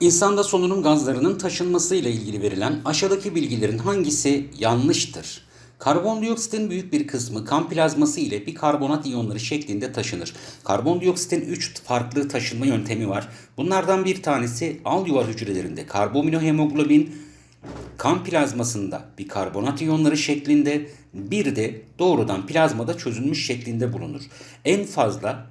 İnsanda solunum gazlarının taşınması ile ilgili verilen aşağıdaki bilgilerin hangisi yanlıştır? Karbondioksitin büyük bir kısmı kan plazması ile bikarbonat iyonları şeklinde taşınır. Karbondioksitin 3 farklı taşınma yöntemi var. Bunlardan bir tanesi al yuvar hücrelerinde karbaminohemoglobin, kan plazmasında bikarbonat iyonları şeklinde, bir de doğrudan plazmada çözülmüş şeklinde bulunur. En fazla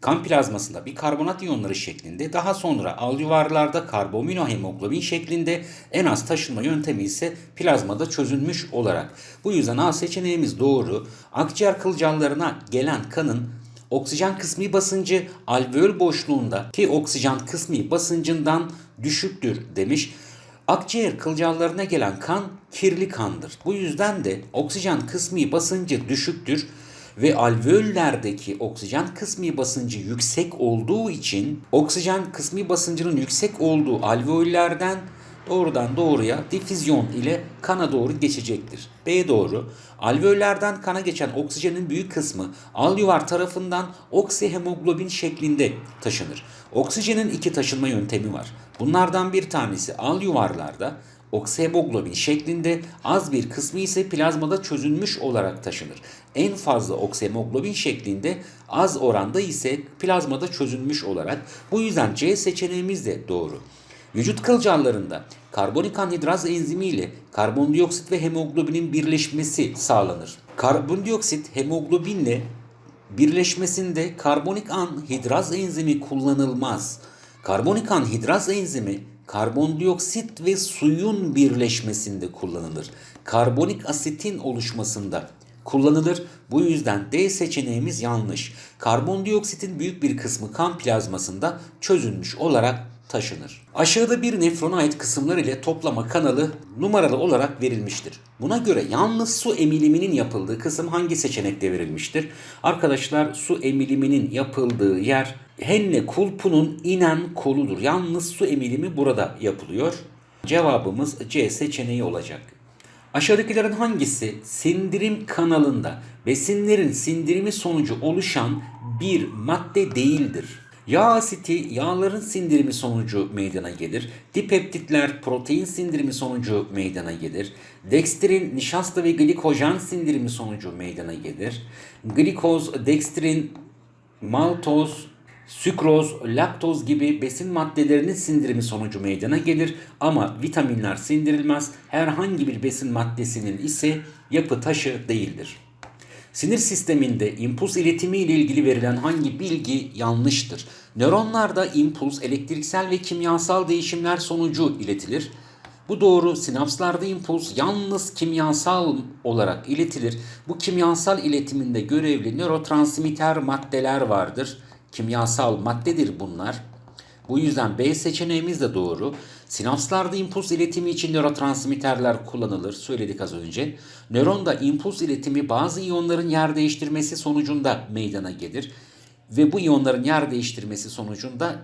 kan plazmasında bikarbonat iyonları şeklinde, daha sonra alüvarlarda karbaminohemoglobin şeklinde, en az taşınma yöntemi ise plazmada çözülmüş olarak. Bu yüzden A seçeneğimiz doğru. Akciğer kılcallarına gelen kanın oksijen kısmi basıncı alveol boşluğunda ki oksijen kısmi basıncından düşüktür demiş. Akciğer kılcallarına gelen kan kirli kandır. Bu yüzden de oksijen kısmi basıncı düşüktür ve alveollerdeki oksijen kısmi basıncı yüksek olduğu için oksijen kısmi basıncının yüksek olduğu alveollerden doğrudan doğruya difüzyon ile kana doğru geçecektir. B doğru. Alveollerden kana geçen oksijenin büyük kısmı alüvar tarafından oksihemoglobin şeklinde taşınır. Oksijenin iki taşınma yöntemi var. Bunlardan bir tanesi alüvarlarda oksihemoglobin şeklinde az bir kısmı ise plazmada çözülmüş olarak taşınır. En fazla oksihemoglobin şeklinde az oranda ise plazmada çözülmüş olarak. Bu yüzden C seçeneğimiz de doğru. Vücut kılcallarında karbonik anhidraz enzimi ile karbondioksit ve hemoglobinin birleşmesi sağlanır. Karbondioksit hemoglobinle birleşmesinde karbonik anhidraz enzimi kullanılmaz. Karbonik anhidraz enzimi karbondioksit ve suyun birleşmesinde kullanılır. Karbonik asitin oluşmasında kullanılır. Bu yüzden D seçeneğimiz yanlış. Karbondioksitin büyük bir kısmı kan plazmasında çözülmüş olarak taşınır. Aşağıda bir nefrona ait kısımlar ile toplama kanalı numaralı olarak verilmiştir. Buna göre yalnız su emiliminin yapıldığı kısım hangi seçenekte verilmiştir? Arkadaşlar su emiliminin yapıldığı yer Henne kulpunun inen koludur. Yalnız su emilimi burada yapılıyor. Cevabımız C seçeneği olacak. Aşağıdakilerin hangisi sindirim kanalında besinlerin sindirimi sonucu oluşan bir madde değildir? Yağ asiti yağların sindirimi sonucu meydana gelir. Dipeptitler protein sindirimi sonucu meydana gelir. Dekstrin nişasta ve glikojen sindirimi sonucu meydana gelir. Glikoz, dekstrin, maltoz, Sükroz, laktoz gibi besin maddelerinin sindirimi sonucu meydana gelir ama vitaminler sindirilmez. Herhangi bir besin maddesinin ise yapı taşı değildir. Sinir sisteminde impuls iletimi ile ilgili verilen hangi bilgi yanlıştır? Nöronlarda impuls elektriksel ve kimyasal değişimler sonucu iletilir. Bu doğru. Sinapslarda impuls yalnız kimyasal olarak iletilir. Bu kimyasal iletiminde görevli nörotransmitter maddeler vardır kimyasal maddedir bunlar. Bu yüzden B seçeneğimiz de doğru. Sinapslarda impuls iletimi için nörotransmitterler kullanılır. Söyledik az önce. Nöronda impuls iletimi bazı iyonların yer değiştirmesi sonucunda meydana gelir. Ve bu iyonların yer değiştirmesi sonucunda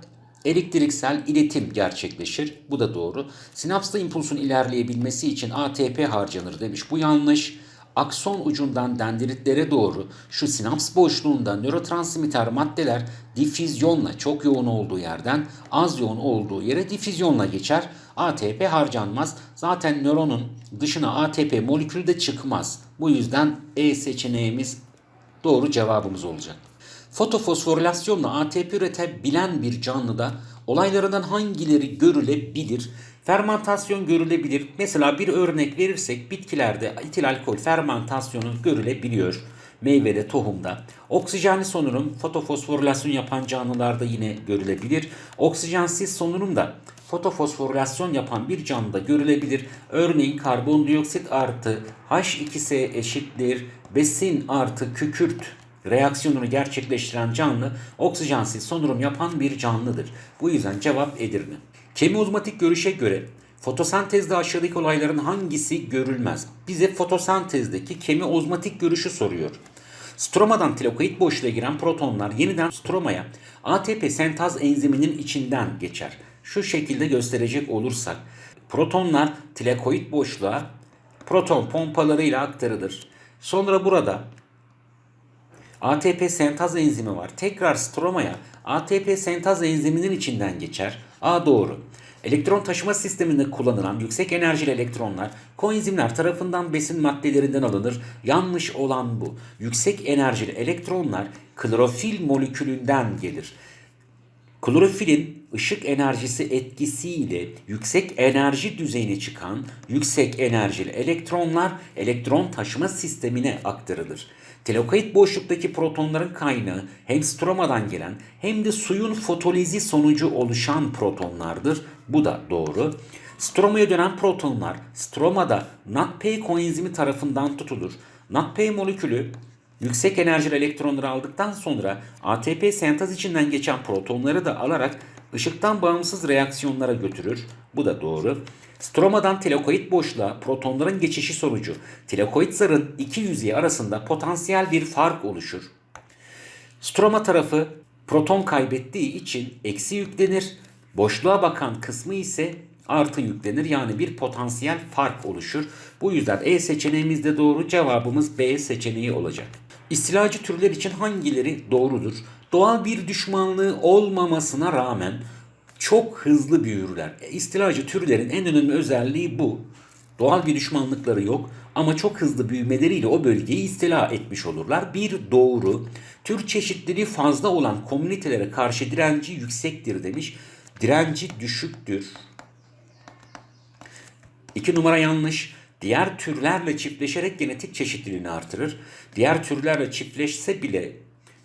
elektriksel iletim gerçekleşir. Bu da doğru. Sinapsta impulsun ilerleyebilmesi için ATP harcanır demiş. Bu yanlış akson ucundan dendritlere doğru şu sinaps boşluğunda nörotransmitter maddeler difüzyonla çok yoğun olduğu yerden az yoğun olduğu yere difüzyonla geçer. ATP harcanmaz. Zaten nöronun dışına ATP molekülü de çıkmaz. Bu yüzden E seçeneğimiz doğru cevabımız olacak. Fotofosforilasyonla ATP üretebilen bir canlıda olaylarından hangileri görülebilir? Fermentasyon görülebilir. Mesela bir örnek verirsek bitkilerde etil alkol fermentasyonu görülebiliyor. Meyvede, tohumda. Oksijenli solunum fotofosforilasyon yapan canlılarda yine görülebilir. Oksijensiz solunum da fotofosforilasyon yapan bir canlıda görülebilir. Örneğin karbondioksit artı H2S eşittir besin artı kükürt reaksiyonunu gerçekleştiren canlı oksijensiz solunum yapan bir canlıdır. Bu yüzden cevap Edirne. Kemiozmatik görüşe göre fotosentezde aşağıdaki olayların hangisi görülmez? Bize fotosentezdeki kemiozmatik görüşü soruyor. Stromadan tilakoid boşluğa giren protonlar yeniden stromaya ATP sentaz enziminin içinden geçer. Şu şekilde gösterecek olursak protonlar tilakoid boşluğa proton pompalarıyla aktarılır. Sonra burada ATP sentaz enzimi var. Tekrar stromaya ATP sentaz enziminin içinden geçer. A doğru. Elektron taşıma sisteminde kullanılan yüksek enerjili elektronlar koenzimler tarafından besin maddelerinden alınır. Yanlış olan bu. Yüksek enerjili elektronlar klorofil molekülünden gelir. Klorofilin ışık enerjisi etkisiyle yüksek enerji düzeyine çıkan yüksek enerjili elektronlar elektron taşıma sistemine aktarılır. Telekoid boşluktaki protonların kaynağı hem stromadan gelen hem de suyun fotolizi sonucu oluşan protonlardır. Bu da doğru. Stromaya dönen protonlar stromada NADP koenzimi tarafından tutulur. NADP molekülü Yüksek enerjili elektronları aldıktan sonra ATP sentez içinden geçen protonları da alarak ışıktan bağımsız reaksiyonlara götürür. Bu da doğru. Stromadan telekoid boşluğa protonların geçişi sonucu telekoid zarın iki yüzeyi arasında potansiyel bir fark oluşur. Stroma tarafı proton kaybettiği için eksi yüklenir. Boşluğa bakan kısmı ise artı yüklenir. Yani bir potansiyel fark oluşur. Bu yüzden E seçeneğimiz de doğru. Cevabımız B seçeneği olacak. İstilacı türler için hangileri doğrudur? Doğal bir düşmanlığı olmamasına rağmen çok hızlı büyürler. E, İstilacı türlerin en önemli özelliği bu. Doğal bir düşmanlıkları yok ama çok hızlı büyümeleriyle o bölgeyi istila etmiş olurlar. Bir doğru. Tür çeşitliliği fazla olan komünitelere karşı direnci yüksektir demiş. Direnci düşüktür. İki numara yanlış. Diğer türlerle çiftleşerek genetik çeşitliliğini artırır. Diğer türlerle çiftleşse bile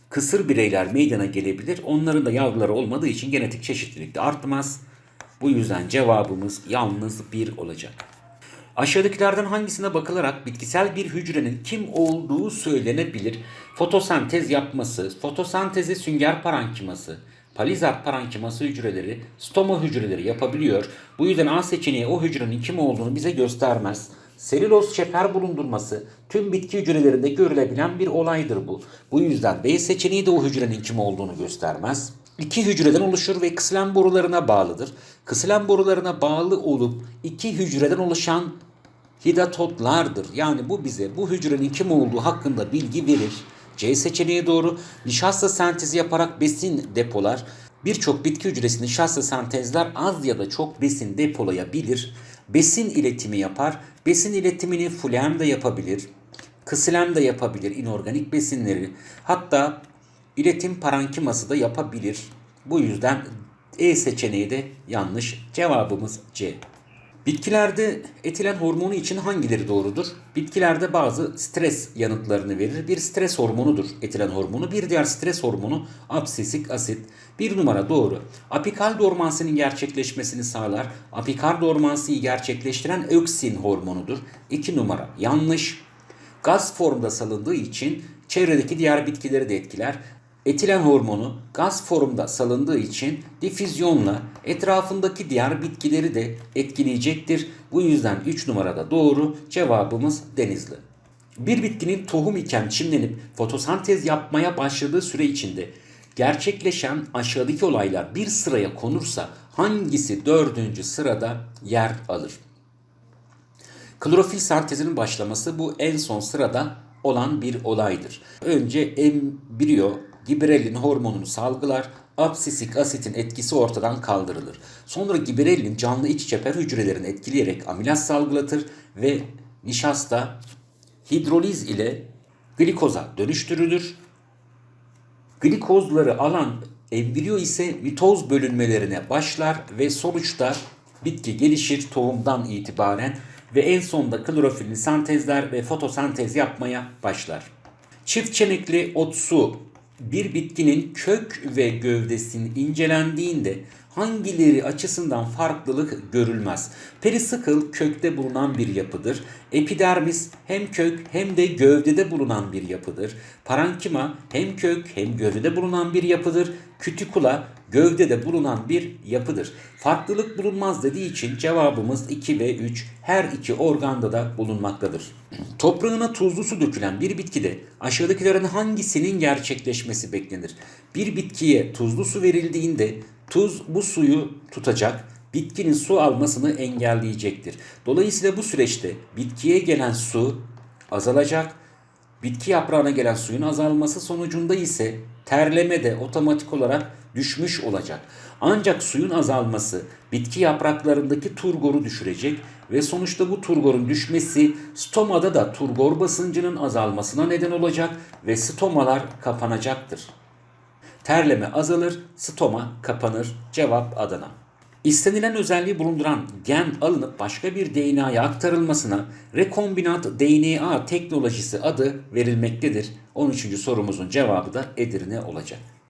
kısır bireyler meydana gelebilir. Onların da yavruları olmadığı için genetik çeşitlilik de artmaz. Bu yüzden cevabımız yalnız bir olacak. Aşağıdakilerden hangisine bakılarak bitkisel bir hücrenin kim olduğu söylenebilir? Fotosentez yapması, fotosentezi sünger parenkiması, palizat parenkiması hücreleri, stoma hücreleri yapabiliyor. Bu yüzden A seçeneği o hücrenin kim olduğunu bize göstermez. Selüloz çeper bulundurması tüm bitki hücrelerinde görülebilen bir olaydır bu. Bu yüzden B seçeneği de o hücrenin kim olduğunu göstermez. İki hücreden oluşur ve kısılen borularına bağlıdır. Kısılen borularına bağlı olup iki hücreden oluşan hidatotlardır. Yani bu bize bu hücrenin kim olduğu hakkında bilgi verir. C seçeneği doğru. Nişasta sentezi yaparak besin depolar. Birçok bitki hücresinde nişasta sentezler az ya da çok besin depolayabilir. Besin iletimi yapar. Besin iletimini fulem de yapabilir. Kısilem de yapabilir inorganik besinleri. Hatta iletim parenkiması da yapabilir. Bu yüzden E seçeneği de yanlış. Cevabımız C. Bitkilerde etilen hormonu için hangileri doğrudur? Bitkilerde bazı stres yanıtlarını verir. Bir stres hormonudur etilen hormonu. Bir diğer stres hormonu absisik asit. Bir numara doğru. Apikal dormansinin gerçekleşmesini sağlar. Apikal dormansiyi gerçekleştiren öksin hormonudur. İki numara yanlış. Gaz formda salındığı için çevredeki diğer bitkileri de etkiler. Etilen hormonu gaz formda salındığı için difüzyonla etrafındaki diğer bitkileri de etkileyecektir. Bu yüzden 3 numarada doğru cevabımız denizli. Bir bitkinin tohum iken çimlenip fotosentez yapmaya başladığı süre içinde gerçekleşen aşağıdaki olaylar bir sıraya konursa hangisi dördüncü sırada yer alır? Klorofil sentezinin başlaması bu en son sırada olan bir olaydır. Önce embriyo giberellin hormonunu salgılar, absisik asitin etkisi ortadan kaldırılır. Sonra giberellin canlı iç çeper hücrelerini etkileyerek amilaz salgılatır ve nişasta hidroliz ile glikoza dönüştürülür. Glikozları alan embriyo ise mitoz bölünmelerine başlar ve sonuçta bitki gelişir tohumdan itibaren ve en sonunda klorofilini sentezler ve fotosentez yapmaya başlar. Çift çenekli otsu bir bitkinin kök ve gövdesinin incelendiğinde hangileri açısından farklılık görülmez. Perisikl kökte bulunan bir yapıdır. Epidermis hem kök hem de gövdede bulunan bir yapıdır. Parankima hem kök hem gövdede bulunan bir yapıdır. Kütikula gövdede bulunan bir yapıdır. Farklılık bulunmaz dediği için cevabımız 2 ve 3 her iki organda da bulunmaktadır. Toprağına tuzlu su dökülen bir bitkide aşağıdakilerin hangisinin gerçekleşmesi beklenir? Bir bitkiye tuzlu su verildiğinde tuz bu suyu tutacak, bitkinin su almasını engelleyecektir. Dolayısıyla bu süreçte bitkiye gelen su azalacak, Bitki yaprağına gelen suyun azalması sonucunda ise terleme de otomatik olarak düşmüş olacak. Ancak suyun azalması bitki yapraklarındaki turgoru düşürecek ve sonuçta bu turgorun düşmesi stomada da turgor basıncının azalmasına neden olacak ve stomalar kapanacaktır. Terleme azalır, stoma kapanır. Cevap Adana. İstenilen özelliği bulunduran gen alınıp başka bir DNA'ya aktarılmasına rekombinant DNA teknolojisi adı verilmektedir. 13. sorumuzun cevabı da Edirne olacak.